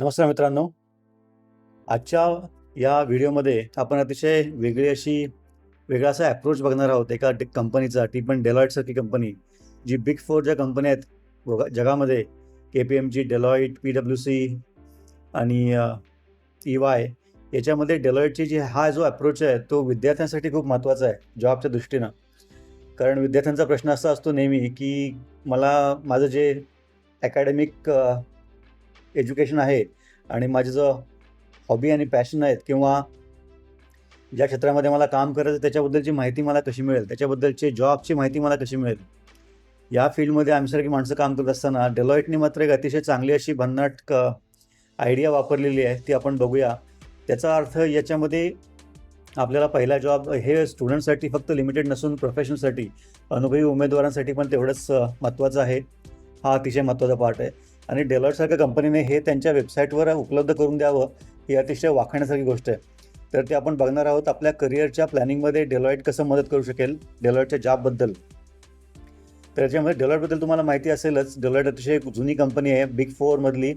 नमस्कार मित्रांनो. आजच्या या व्हिडिओमध्ये आपण अतिशय वेगळी अशी वेगळा असा ॲप्रोच बघणार आहोत. एका कंपनीचा ती पण डेलॉईटसारखी कंपनी जी बिग फोर ज्या कंपन्या आहेत जगामध्ये K P M G Deloitte P W C आणि ई वाय याच्यामध्ये डेलॉईटची जी हा जो अप्रोच आहे तो विद्यार्थ्यांसाठी खूप महत्त्वाचा आहे जॉबच्या दृष्टीनं. कारण विद्यार्थ्यांचा प्रश्न असा असतो नेहमी की मला माझं जे अकॅडमिक एज्युकेशन आहे आणि माझं जो हॉबी आणि पॅशन आहेत किंवा ज्या क्षेत्रामध्ये मला काम करायचं त्याच्याबद्दलची माहिती मला कशी मिळेल? त्याच्याबद्दलची जॉबची माहिती मला कशी मिळेल? या फील्डमध्ये आमच्यासारखी माणसं काम करत असताना डेलॉईटने मात्र एक अतिशय चांगली अशी भन्नाट आयडिया वापरलेली आहे ती आपण बघूया. त्याचा अर्थ याच्यामध्ये आपल्याला पहिला जॉब हे स्टुडंटसाठी फक्त लिमिटेड नसून प्रोफेशनसाठी अनुभवी उमेदवारांसाठी पण तेवढंच महत्त्वाचं आहे. हा अतिशय महत्त्वाचा पार्ट आहे. आणि डेलॉटसारख्या कंपनीने हे त्यांच्या वेबसाईटवर उपलब्ध करून द्यावं ही अतिशय वाखण्यासारखी गोष्ट आहे. तर ते आपण बघणार आहोत आपल्या करिअरच्या प्लॅनिंगमध्ये डेलॉईट कसं मदत करू शकेल डेलॉईटच्या जॉबबद्दल तर याच्यामध्ये डेलॉईटबद्दल तुम्हाला माहिती असेलच डेलॉईट अतिशय एक जुनी कंपनी आहे बिग फोरमधली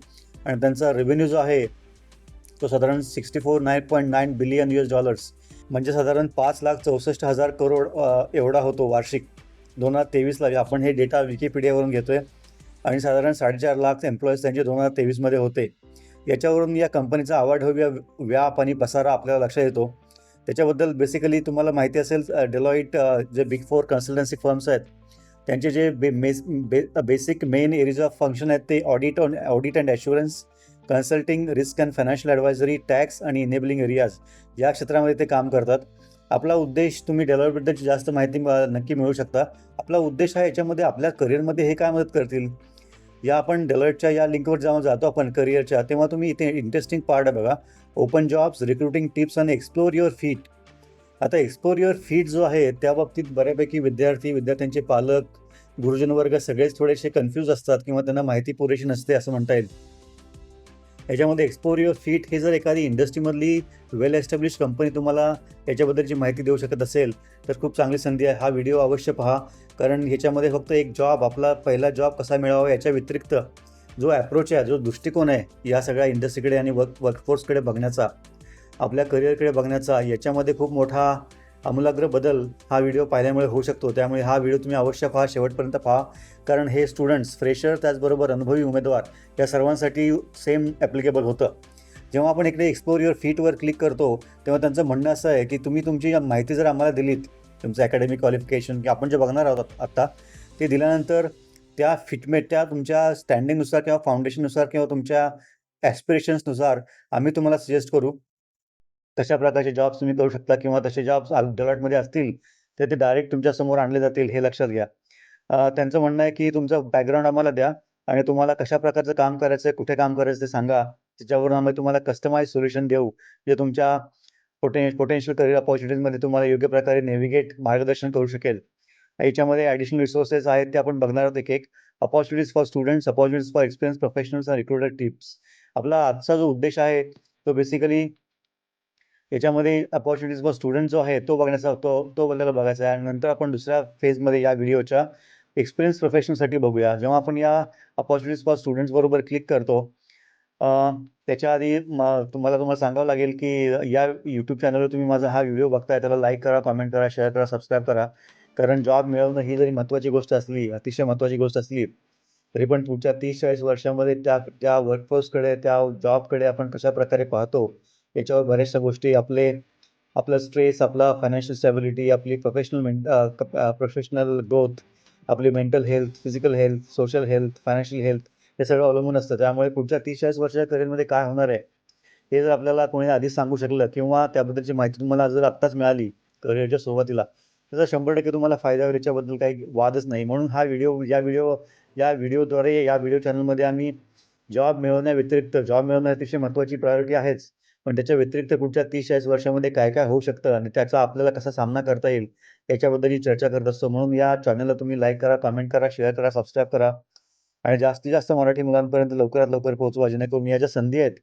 आणि त्यांचा रेव्हेन्यू जो आहे तो साधारण sixty four nine point nine billion U S dollars म्हणजे साधारण पाच लाख चौसष्ट हजार करोड एवढा होतो वार्षिक. दोन हजार तेवीसला आपण हे डेटा विकिपीडियावरून घेतोय. आणि साधारण साडेचार लाख एम्प्लॉईज त्यांचे दोन हजार तेवीसमध्ये होते. याच्यावरून या कंपनीचा आवाढव्य व्याप आणि पसारा आपल्याला लक्षात येतो. त्याच्याबद्दल बेसिकली तुम्हाला माहिती असेल डेलॉईट जे बिग फोर कन्सल्टन्सी फर्म्स आहेत त्यांचे जे बे मेस बे basic main areas of function आहेत ते audit on audit and assurance consulting risk and financial advisory tax आणि इनेबलिंग एरियाज या क्षेत्रामध्ये ते काम करतात. आपला उद्देश तुम्ही डेलॉईटबद्दलची जास्त माहिती नक्की मिळू शकता. आपला उद्देश हा याच्यामध्ये आपल्या करिअरमध्ये हे काय मदत करतील? या आपण डेलॉईटच्या या लिंकवर जेव्हा जातो आपण करिअरच्या तेव्हा तुम्ही इथे इंटरेस्टिंग पार्ट आहे बघा. ओपन जॉब्स रिक्रुटिंग टिप्स आणि एक्सप्लोर युअर फीट आता एक्सप्लोर युअर फीट जो आहे त्या बाबतीत बऱ्यापैकी विद्यार्थी विद्यार्थ्यांचे पालक गुरुजन वर्ग सगळेच थोडेसे कन्फ्यूज असतात किंवा त्यांना माहिती पुरेशी नसते असं म्हणता येईल. याच्यामध्ये एक्सप्लोर युअर फीट हे जर एखादी इंडस्ट्रीमधली वेल एस्टॅब्लिश कंपनी तुम्हाला याच्याबद्दलची माहिती देऊ शकत असेल तर खूप चांगली संधी आहे. हा व्हिडिओ अवश्य पहा. कारण ह्याच्यामध्ये फक्त एक जॉब आपला पहिला जॉब कसा मिळावा याच्या व्यतिरिक्त जो ॲप्रोच आहे जो दृष्टिकोन आहे या सगळ्या इंडस्ट्रीकडे आणि वर्क वर्कफोर्सकडे बघण्याचा आपल्या करिअरकडे बघण्याचा याच्यामध्ये खूप मोठा आमूलाग्र बदल हा व्हिडिओ पाहिल्यामुळे होऊ शकतो. त्यामुळे हा व्हिडिओ तुम्ही अवश्य पहा शेवटपर्यंत पहा. कारण हे स्टुडंट्स फ्रेशर त्याचबरोबर अनुभवी उमेदवार या सर्वांसाठी सेम ॲप्लिकेबल होतं. जेव्हा आपण इकडे एक्सप्लोर युअर फीटवर क्लिक करतो तेव्हा त्यांचं म्हणणं असं आहे की तुम्ही तुमची माहिती जर आम्हाला दिलीत तुमचं अकॅडमिक क्वालिफिकेशन की आपण जे बघणार आहोत आत्ता ते दिल्यानंतर त्या फिटमेट त्या तुमच्या स्टँडिंगनुसार किंवा फाउंडेशननुसार किंवा तुमच्या ॲस्पिरेशन्सनुसार आम्ही तुम्हाला सजेस्ट करू. तशा प्रकारचे जॉब्स तुम्ही करू शकता किंवा तसे जॉब्स डेलॉटमध्ये असतील तर ते डायरेक्ट तुमच्यासमोर आणले जातील हे लक्षात घ्या. त्यांचं म्हणणं आहे की तुमचं बॅकग्राऊंड आम्हाला द्या आणि तुम्हाला कशा प्रकारचं काम करायचं आहे कुठे काम करायचं ते सांगा. त्याच्यावरून आम्ही तुम्हाला कस्टमाइज सोल्युशन देऊ जे तुमच्या पोटे पोटेन्शियल करिअर ऑपॉर्च्युनिटीजमध्ये तुम्हाला योग्य प्रकारे नेव्हिगेट मार्गदर्शन करू शकेल. याच्यामध्ये ॲडिशनल रिसोर्सेस आहेत ते आपण बघणार आहोत एक एक opportunities for students opportunities for experience professionals आणि रिक्रुटर टिप्स आपला आजचा जो उद्देश आहे तो बेसिकली याच्यामध्ये अपॉर्च्युनिटीज फॉर स्टुडंट जो आहे तो बघण्याचा तो तो बद्दल बघायचा आहे. आणि नंतर आपण दुसऱ्या फेजमध्ये या व्हिडिओच्या एक्सपिरियन्स प्रोफेशनसाठी बघूया. जेव्हा आपण या अपॉर्च्युनिटीज फॉर स्टुडंट्स बरोबर क्लिक करतो त्याच्या आधी तुम्हाला तुम्हाला सांगावं लागेल की या यूट्यूब चॅनलवर तुम्ही माझा हा व्हिडिओ बघताय त्याला लाईक करा कमेंट करा शेअर करा सबस्क्राईब करा. कारण जॉब मिळवणं ही जरी महत्त्वाची गोष्ट असली अतिशय महत्त्वाची गोष्ट असली तरी पण पुढच्या तीस चाळीस वर्षामध्ये त्या त्या वर्कफोर्सकडे त्या जॉबकडे आपण कशा प्रकारे पाहतो याच्यावर बऱ्याचशा गोष्टी आपले आपला स्ट्रेस आपला फायनान्शियल स्टॅबिलिटी आपली प्रोफेशनल मेंट प्रोफेशनल ग्रोथ आपली mental health physical health social health financial health हे सगळं अवलंबून असतं. त्यामुळे पुढच्या तीस चाळीस वर्षाच्या करिअरमध्ये काय होणार आहे? हे जर आपल्याला कोणी आधीच सांगू शकलं किंवा त्याबद्दलची माहिती तुम्हाला जर आत्ताच मिळाली करिअरच्या सुरुवातीला त्याचा शंभर टक्के तुम्हाला फायदा होईल. याच्याबद्दल काही वादच नाही. म्हणून हा व्हिडिओ या व्हिडिओ या व्हिडिओद्वारे या व्हिडिओ चॅनलमध्ये आम्ही जॉब मिळवण्याव्यतिरिक्त जॉब मिळवणं अतिशय महत्त्वाची प्रायोरिटी आहेच. पण त्याच्या व्यतिरिक्त पुढच्या तीस चाळीस वर्षामध्ये काय काय होऊ शकतं आणि त्याचा आपल्याला कसा सामना करता येईल याच्याबद्दलही चर्चा करत असतो. म्हणून या चॅनलला तुम्ही लाईक करा कमेंट करा शेअर करा सबस्क्राईब करा आणि जास्तीत जास्त मराठी मुलांपर्यंत लवकरात लवकर पोहोचवा जेणेकरून या ज्या संधी आहेत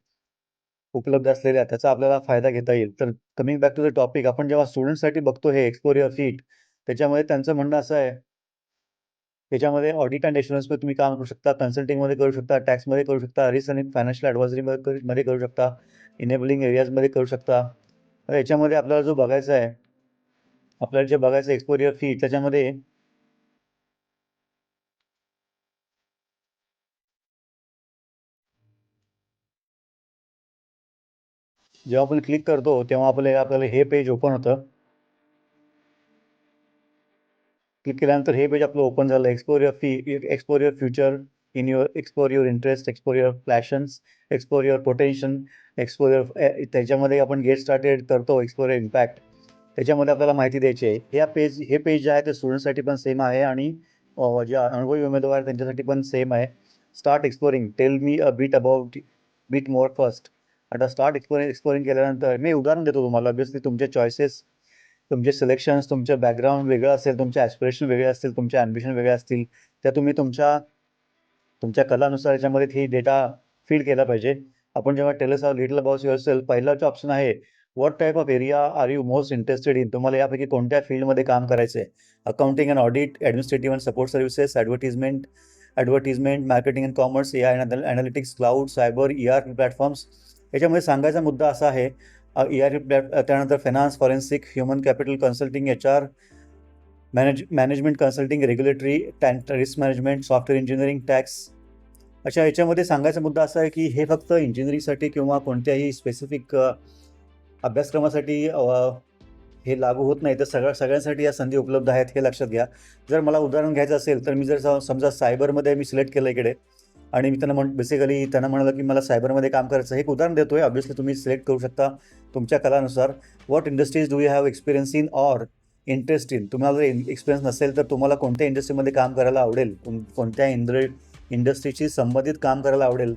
उपलब्ध असलेल्या त्याचा आपल्याला फायदा घेता येईल. तर coming back to the topic आपण जेव्हा स्टुडंटसाठी बघतो हे एक्सप्लोर युअर फीट त्याच्यामध्ये त्यांचं म्हणणं असं आहे त्याच्यामध्ये ऑडिट अँड इन्शुरन्समध्ये तुम्ही काम करू शकता कन्सल्टिंगमध्ये करू शकता टॅक्समध्ये करू शकता रिस्क आणि फायनान्शियल ॲडवायझरीमध्ये मध्ये करू शकता इनेबलिंग एरियाजमध्ये करू शकता. तर याच्यामध्ये आपल्याला जो बघायचा आहे आपल्याला जे बघायचं एक्सपोरियर फी त्याच्यामध्ये जेव्हा आपण क्लिक करतो तेव्हा आपल्याला आपल्याला हे पेज ओपन होतं. क्लिक केल्यानंतर हे पेज आपलं ओपन झालं. Explore your fit explore your future in your explore your interest explore your passions explore your potential explore your त्याच्यामध्ये आपण गेट स्टार्टेड करतो एक्सप्लोर युअर इम्पॅक्ट त्याच्यामध्ये आपल्याला माहिती द्यायची आहे. या पेज हे पेज जे आहे ते स्टुडंटसाठी पण सेम आहे आणि जे अनुभवी उमेदवार आहेत त्यांच्यासाठी पण सेम आहे. Start exploring tell me a bit about bit more first आता स्टार्ट एक्सप्लोरिंग एक्सप्लोरिंग केल्यानंतर मी उदाहरण देतो तुम्हाला. ऑब्विसली तुमचे चॉईसेस तुमचे सिलेक्शन्स तुमचं बॅकग्राऊंड वेगळं असेल तुमच्या ॲस्पिरेशन वेगळे असतील तुमच्या ॲम्बिशन वेगळे असतील त्या तुम्ही तुमच्या तुमच्या कलानुसार याच्यामध्ये ही डेटा फीड केला पाहिजे. आपण जेव्हा tell us a little about yourself पहिला जो ऑप्शन आहे what type of area are you most interested in तुम्हाला यापैकी कोणत्या फील्डमध्ये काम करायचं आहे accounting and audit administrative and support services advertisement advertisement marketing and commerce A I analytics cloud cyber E R platforms याच्यामध्ये सांगायचा मुद्दा असा आहे ई आर प्लॅट त्यानंतर finance forensic human capital consulting H R manage management consulting regulatory tan risk management software engineering tax अशा याच्यामध्ये सांगायचा मुद्दा असा आहे की हे फक्त इंजिनिअरिंगसाठी किंवा कोणत्याही स्पेसिफिक अभ्यासक्रमासाठी हे लागू होत नाही. तर सगळ्या सगळ्यांसाठी या संधी उपलब्ध आहेत हे लक्षात घ्या. जर मला उदाहरण घ्यायचं असेल तर मी जर समजा सायबरमध्ये मी सिलेक्ट केलं इकडे आणि मी त्यांना म्हण बेसिकली त्यांना म्हणालं की मला सायबरमध्ये काम करायचं हे एक उदाहरण देतो आहे ऑब्वियसली तुम्ही सिलेक्ट करू शकता तुमच्या कलानुसार. What industries do you have experience in or interest in तुम्हाला जर एक्सपिरियन्स नसेल तर तुम्हाला कोणत्या इंडस्ट्रीमध्ये काम करायला आवडेल? कोणत्या इंद्र इंडस्ट्रीशी संबंधित काम करायला आवडेल?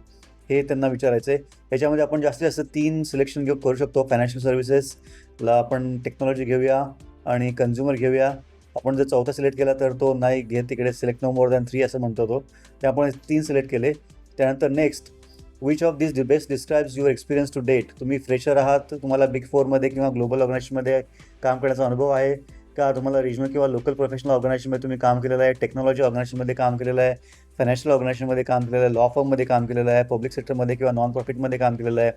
हे त्यांना विचारायचं आहे याच्यामध्ये आपण जास्तीत जास्त तीन सिलेक्शन घेऊ करू शकतो. फायनान्शियल सर्व्हिसेसला आपण टेक्नॉलॉजी घेऊया आणि कन्झ्युमर घेऊया. आपण जर चौथा सिलेक्ट केला तर तो नाही घे तिकडे select no more than three असं म्हणतो तो. ते आपण तीन सिलेक्ट केले. त्यानंतर next which of this best describes your experience to date तुम्ही फ्रेशर आहात तुम्हाला बिग फोरमध्ये किंवा ग्लोबल ऑर्गनायझेशनमध्ये काम करण्याचा अनुभव आहे का? तुम्हाला रिजनल किंवा लोकल प्रोफेशनल ऑर्गनायझेशनमध्ये तुम्ही काम केलेलं आहे टेक्नॉलॉजी ऑर्गनायझेशनमध्ये काम केलेलं आहे फायनान्शियल ऑर्गनायझेशनमध्ये काम केलेलं आहे लॉ फर्ममध्ये काम केलेलं आहे पब्लिक सेक्टरमध्ये किंवा नॉन प्रॉफिटमध्ये काम केलेलं आहे?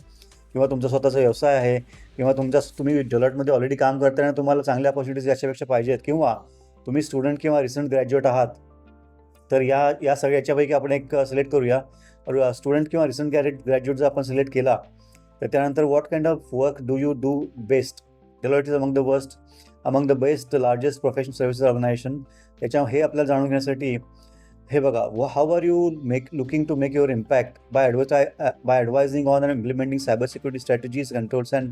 किंवा तुमचा स्वतःचा व्यवसाय आहे किंवा तुमचा तुम्ही डेव्हलपमध्ये ऑलरेडी काम करताना तुम्हाला चांगल्या अपॉर्च्युनिटीज याच्यापेक्षा पाहिजेत किंवा तुम्ही स्टुडंट किंवा रिसेंट ग्रॅज्युएट आहात तर या या सगळ्याच्यापैकी आपण एक सिलेक्ट करूया. स्टुडंट किंवा रिसेंट ग्रॅज्युएट ग्रॅज्युएट जर आपण सिलेक्ट केला तर त्यानंतर what kind of work do you do best Deloitte is among the worst among the best largest professional services organisation त्याच्या हे आपल्याला जाणून घेण्यासाठी हे बघा व how are you make looking to make your impact by advertise by advising on and implementing cyber security strategies controls and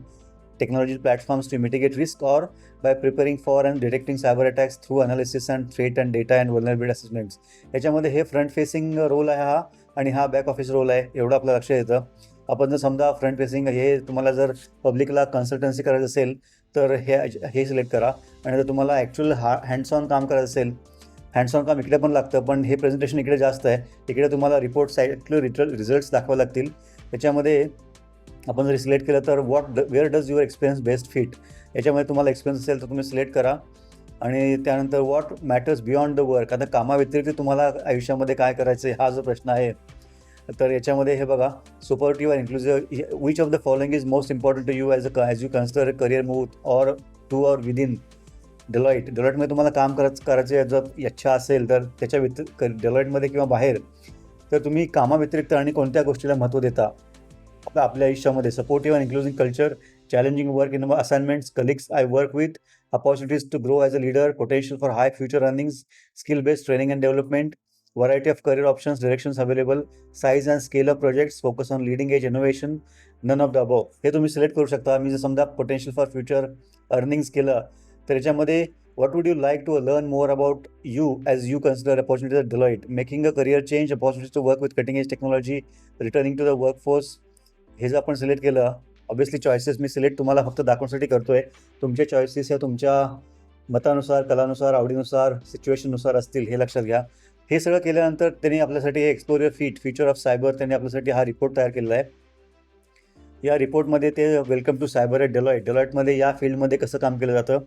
technology platforms to mitigate risk or by preparing for and detecting cyber attacks through analysis and threat and data and vulnerability assessments? याच्यामध्ये हे front facing role आहे हा आणि हा back office role आहे. एवढं आपलं लक्ष येतं. आपण जर समजा फ्रंट फेसिंग हे तुम्हाला जर पब्लिकला कन्सल्टन्सी करायचं असेल तर हे हे सिलेक्ट करा. आणि जर तुम्हाला ॲक्च्युअल हा हँड्स ऑन काम करायचं असेल हँड्स ऑन काम इकडे पण लागतं पण हे प्रेझेंटेशन इकडे जास्त आहे. इकडे तुम्हाला रिपोर्ट साईड रिझल्ट्स दाखवावे लागतील. त्याच्यामध्ये आपण जर सिलेक्ट केलं तर what where does your experience best fit याच्यामध्ये तुम्हाला एक्सपिरियन्स असेल तर तुम्ही सिलेक्ट करा. आणि त्यानंतर what matters beyond the work आता कामाव्यतिरिक्त तुम्हाला आयुष्यामध्ये काय करायचं आहे हा जो प्रश्न आहे तर याच्यामध्ये हे बघा supportive inclusive which of the following is most important to you as a as you consider career मूथ or to or within Deloitte डेलॉईटमध्ये तुम्हाला काम करा करायचे जर इच्छा असेल तर त्याच्या व्यतिरिक्त डेलॉईटमध्ये किंवा बाहेर तर तुम्ही कामाव्यतिरिक्त आणि कोणत्या गोष्टीला महत्त्व देता? आपल्या आयुष्यामध्ये supportive and inclusive culture challenging work in assignments colleagues I work with opportunities to grow as a leader potential for high future earnings skill based training and development variety of career options directions available size and scale of projects focus on leading edge innovation none of the above हे तुम्ही select करू शकता. मी जर समजा potential for future earnings केलं तर याच्यामध्ये what would you like to learn more about you as you consider opportunities at Deloitte? Making a career change, opportunities to work with cutting edge technology, returning to the workforce. हे जर आपण select केलं obviously choices मी select तुम्हाला फक्त दाखवण्यासाठी करतोय तुमचे choices ह्या तुमच्या मतानुसार कलानुसार आवडीनुसार सिच्युएशननुसार असतील हे लक्षात घ्या हे सगळं केल्यानंतर त्यांनी आपल्यासाठी explore fit future of cyber त्यांनी आपल्यासाठी हा रिपोर्ट तयार केलेला आहे या रिपोर्टमध्ये ते welcome to cyber at Deloitte डेलॉईटमध्ये या फील्डमध्ये कसं काम केलं जातं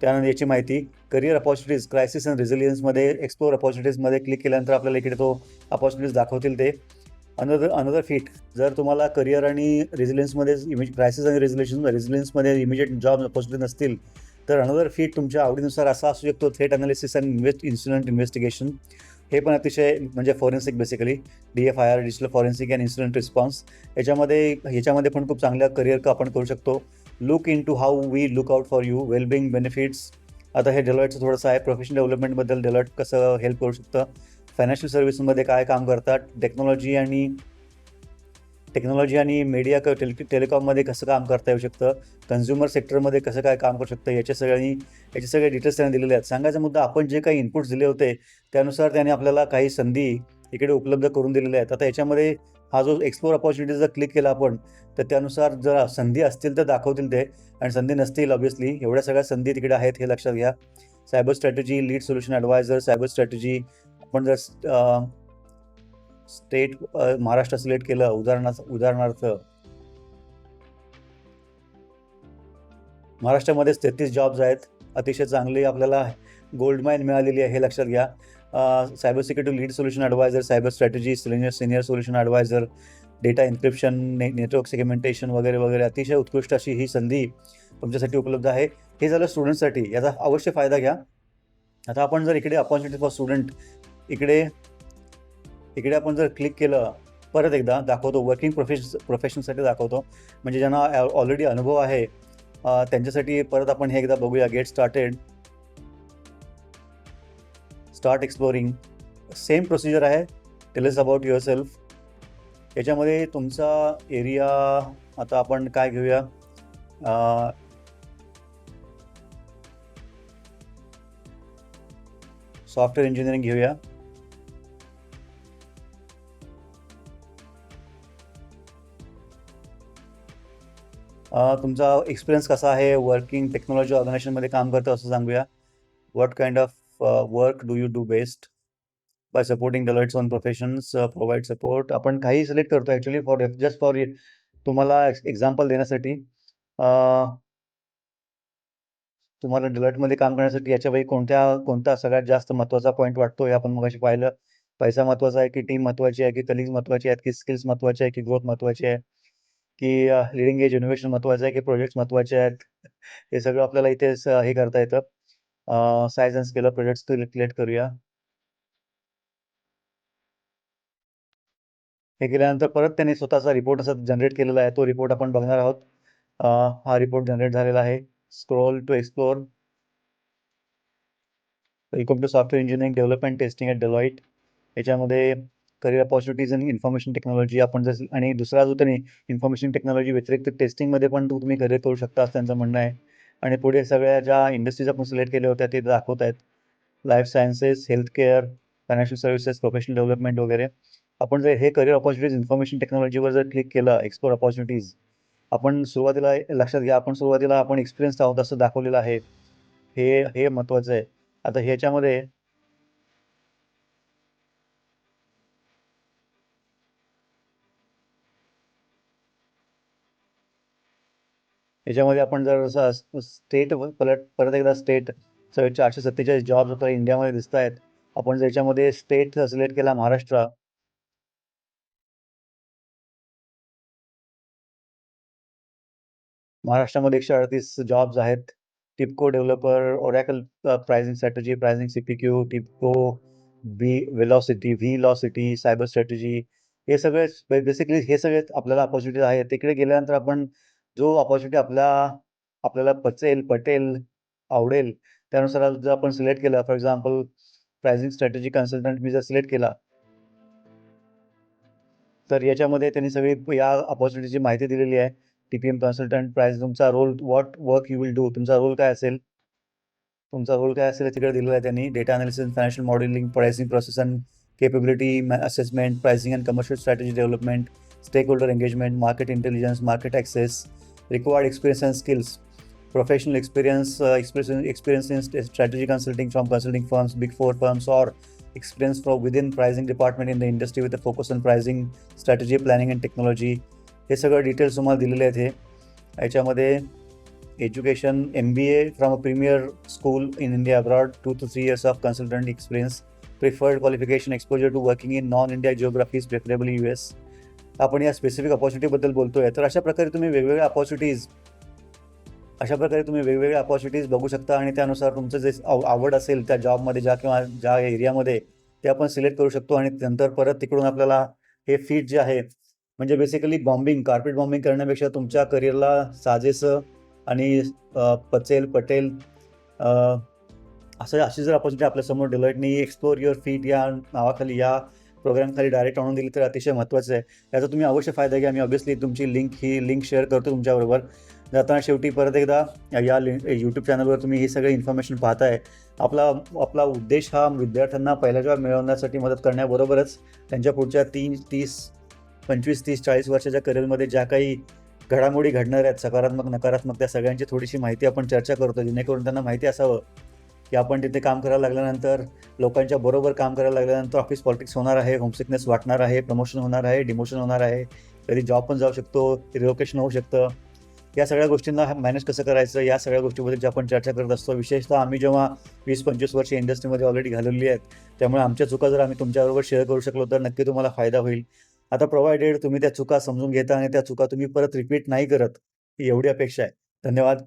त्यानंतर याची माहिती करिअर अपॉर्च्युनिटीज क्रायसिस अँड रेझिलियन्समध्ये एक्सप्लोर अपॉर्च्युनिटीजमध्ये क्लिक केल्यानंतर आपल्याला इकडे तो अपॉर्च्युनिटीज दाखवतील ते. अनदर अनदर फिट जर तुम्हाला करिअर आणि रेझिलियन्समध्ये इमेज क्रायसिस आणि रेझिलेशन रेझिलियन्समध्ये इमिजिएट जॉब अपॉर्च्युनिटी नसतील तर अनदर फिट तुमच्या आवडीनुसार असा असू शकतो threat analysis and invest incident investigation हे पण अतिशय म्हणजे forensic basically D F I R digital forensic and incident response याच्यामध्ये ह्याच्यामध्ये पण खूप चांगल्या करिअर आपण करू शकतो. Look in to how we look out for you wellbeing benefits आता हे डेलॉईटचं थोडंसं आहे. प्रोफेशनल डेव्हलपमेंटबद्दल डेलॉईट कसं हेल्प करू शकतं? फायनान्शियल सर्व्हिसमध्ये काय काम करतात? टेक्नॉलॉजी आणि टेक्नॉलॉजी आणि मीडिया क टेल टेलिकॉममध्ये कसं काम करता येऊ शकतं? कन्झ्युमर सेक्टरमध्ये कसं काय काम करू शकतं? याच्या सगळ्यांनी याचे सगळे डिटेल्स त्यांनी दिलेले आहेत. सांगायचा मुद्दा आपण जे काही इनपुट्स दिले होते त्यानुसार त्याने आपल्याला काही संधी इकडे उपलब्ध करून दिलेल्या आहेत. आता याच्यामध्ये हा जो एक्सप्लोर अपॉर्च्युनिटी जर क्लिक केला आपण तर त्यानुसार जर संधी असतील तर दाखवतील ते. आणि संधी नसतील ऑब्व्हियसली एवढ्या सगळ्या संधी तिकडे आहेत हे लक्षात घ्या. Cyber strategy lead solution advisor cyber strategy आपण जर स्टेट महाराष्ट्र सिलेक्ट केलं उदाहरणार्थ उदाहरणार्थ महाराष्ट्रामध्येच तेहतीस जॉब्स आहेत. अतिशय चांगली आपल्याला गोल्ड माईन मिळालेली आहे हे लक्षात घ्या. Cyber security lead solution advisor cyber strategy senior senior solution advisor data encryption ने नेटवर्क सेगमेंटेशन वगैरे वगैरे अतिशय उत्कृष्ट अशी ही संधी तुमच्यासाठी उपलब्ध आहे. हे झालं स्टुडंटसाठी याचा अवश्य फायदा घ्या. आता आपण जर इकडे अपॉर्च्युनिटी फॉर स्टुडंट इकडे इकडे आपण जर क्लिक केलं परत एकदा दाखवतो वर्किंग प्रोफेश प्रोफेशनसाठी दाखवतो. म्हणजे ज्यांना ऑलरेडी अनुभव आहे त्यांच्यासाठी परत आपण हे एकदा बघूया. Get started start exploring same procedure आहे. Tell us about your self याच्यामध्ये तुमचा एरिया आता आपण काय घेऊया? सॉफ्टवेअर इंजिनिअरिंग घेऊया. तुमचा एक्सपिरियन्स कसा आहे? वर्किंग टेक्नॉलॉजी ऑर्गनायझेशनमध्ये काम करतं असं सांगूया. What kind of work do you do best by supporting Deloitte's on professions provide support आपण काही सिलेक्ट करतो ॲक्च्युली फॉर जस्ट फॉर तुम्हाला एक्झाम्पल देण्यासाठी uh, तुम्हाला डिलॉइटमध्ये काम करण्यासाठी याच्यापैकी कोणत्या कोणता सगळ्यात जास्त महत्त्वाचा पॉईंट वाटतो हे आपण मगाशी पाहिलं. पैसा महत्त्वाचा आहे की टीम महत्त्वाची आहे की कलिग्स महत्त्वाची आहेत की स्किल्स महत्त्वाचे आहे की ग्रोथ महत्त्वाची आहे? की लिडिंग एज इनोव्हेशन महत्त्वाचं आहे की प्रोजेक्ट्स महत्त्वाचे आहेत? हे सगळं आपल्याला इथे uh, हे करता येतं. Science and scale projects create करूया. हे केल्यानंतर परत त्यांनी स्वतःचा रिपोर्ट असा जनरेट केलेला आहे. तो रिपोर्ट आपण बघणार आहोत. हा रिपोर्ट जनरेट झालेला आहे. Scroll to explore welcome to software engineering development testing at Deloitte याच्यामध्ये career opportunities in information technology आपण जर आणि दुसरा जो त्यांनी इन्फॉर्मेशन टेक्नॉलॉजी व्यतिरिक्त टेस्टिंगमध्ये पण तुम्ही करिअर करू शकता असं त्यांचं म्हणणं आहे. आणि पुढे सगळ्या ज्या इंडस्ट्रीज आपण सिलेक्ट केल्या होत्या ते दाखवत आहेत. Life sciences health care financial services professional development वगैरे. आपण जर हे करिअर ऑपॉर्च्युनिटीज इन्फॉर्मेशन टेक्नॉलॉजीवर जर क्लिक केलं एक्सप्लोर ऑपॉर्च्युनिटीज आपण सुरुवातीला लक्षात घ्या आपण सुरुवातीला आपण एक्सपिरियन्स आहोत असं दाखवलेलं आहे. हे हे महत्त्वाचं आहे. आता ह्याच्यामध्ये याच्यामध्ये आपण जर स्टेट परत परत एकदा स्टेट चारशे सत्तेचाळीस जॉब्स आपल्याला इंडियामध्ये दिसत आहेत. आपण जर याच्यामध्ये स्टेट सिलेक्ट केला महाराष्ट्र. महाराष्ट्रामध्ये एकशे अडतीस जॉब्स आहेत. TIBCO developer Oracle pricing strategy pricing C P Q TIBCO B velocity velocity cyber strategy हे सगळे बेसिकली हे सगळे आपल्याला अपॉर्च्युनिटीज आहेत. तिकडे गेल्यानंतर आपण जो ऑपॉर्च्युनिटी आपल्या आपल्याला पचेल पटेल आवडेल त्यानुसार जर आपण सिलेक्ट केलं for example pricing strategy consultant मी जर सिलेक्ट केला तर याच्यामध्ये त्यांनी सगळी या ऑपॉर्च्युनिटीची माहिती दिलेली आहे. T P M consultant price तुमचा role what work you will do तुमचा रोल काय असेल? तुमचा रोल काय असेल तिकडे दिलेला आहे त्यांनी. Data analysis financial modelling pricing process and capability assessment pricing and commercial strategy development stakeholder engagement market intelligence market access required experience and skills, professional experience, uh, experience, experience in strategy consulting from consulting firms, big four firms, or experience from within pricing department in the industry with a focus on pricing, strategy, planning and technology. हे सगळं details तुम्हाला दिलेले आहेत हे याच्यामध्ये education MBA from a premier school in India abroad, two to three years of consultant experience, preferred qualification exposure to working in non-India geographies, preferably US. आपण या specific अपॉर्च्युनिटीबद्दल बोलतोय तर अशा प्रकारे तुम्ही वेगवेगळ्या अपॉर्च्युनिटीज अशा प्रकारे तुम्ही वेगवेगळ्या अपॉर्च्युनिटीज बघू शकता आणि त्यानुसार तुमचं जे आव- आवड असेल त्या जॉबमध्ये ज्या किंवा ज्या एरियामध्ये ते आपण सिलेक्ट करू शकतो आणि नंतर परत तिकडून आपल्याला हे फीट जे आहे म्हणजे बेसिकली बॉम्बिंग कार्पेट बॉम्बिंग करण्यापेक्षा तुमच्या करिअरला साजेसं आणि पचेल पटेल असं अशी जर अपॉर्च्युनिटी आपल्यासमोर डिलॉईटनी एक्सप्लोर युअर फीट या नावाखाली या प्रोग्रामखाली डायरेक्ट आणून दिली तर अतिशय महत्त्वाचं आहे. याचा तुम्ही अवश्य फायदा घ्या. मी ऑब्विसली तुमची लिंक ही लिंक शेअर करतो तुमच्याबरोबर. जाताना शेवटी परत एकदा या लिंक यूट्यूब चॅनलवर तुम्ही ही सगळी इन्फॉर्मेशन पाहताय. आपला आपला उद्देश हा विद्यार्थ्यांना पहिला जॉब मिळवण्यासाठी मदत करण्याबरोबरच त्यांच्या पुढच्या तीन तीस पंचवीस तीस चाळीस वर्षाच्या करिअरमध्ये ज्या काही घडामोडी घडणार आहेत सकारात्मक नकारात्मक त्या सगळ्यांची थोडीशी माहिती आपण चर्चा करतो जेणेकरून त्यांना माहिती असावं. की आपण तिथे काम करायला लागल्यानंतर लोकांच्या बरोबर काम करायला लागल्यानंतर ऑफिस पॉलिटिक्स होणार आहे होमसिकनेस वाटणार आहे प्रमोशन होणार आहे डिमोशन होणार आहे कधी जॉब पण जाऊ शकतो रिलोकेशन होऊ शकतं. या सगळ्या गोष्टींना मॅनेज कसं करायचं? या सगळ्या गोष्टीबद्दल जे आपण चर्चा करत असतो विशेषतः आम्ही जेव्हा वीस पंचवीस वर्ष इंडस्ट्रीमध्ये ऑलरेडी घालवली आहेत त्यामुळे आमच्या चुका जर आम्ही तुमच्याबरोबर शेअर करू शकलो तर नक्की तुम्हाला फायदा होईल. आता प्रोव्हायडेड तुम्ही त्या चुका समजून घेता आणि त्या चुका तुम्ही परत रिपीट नाही करत ही एवढी अपेक्षा आहे. धन्यवाद.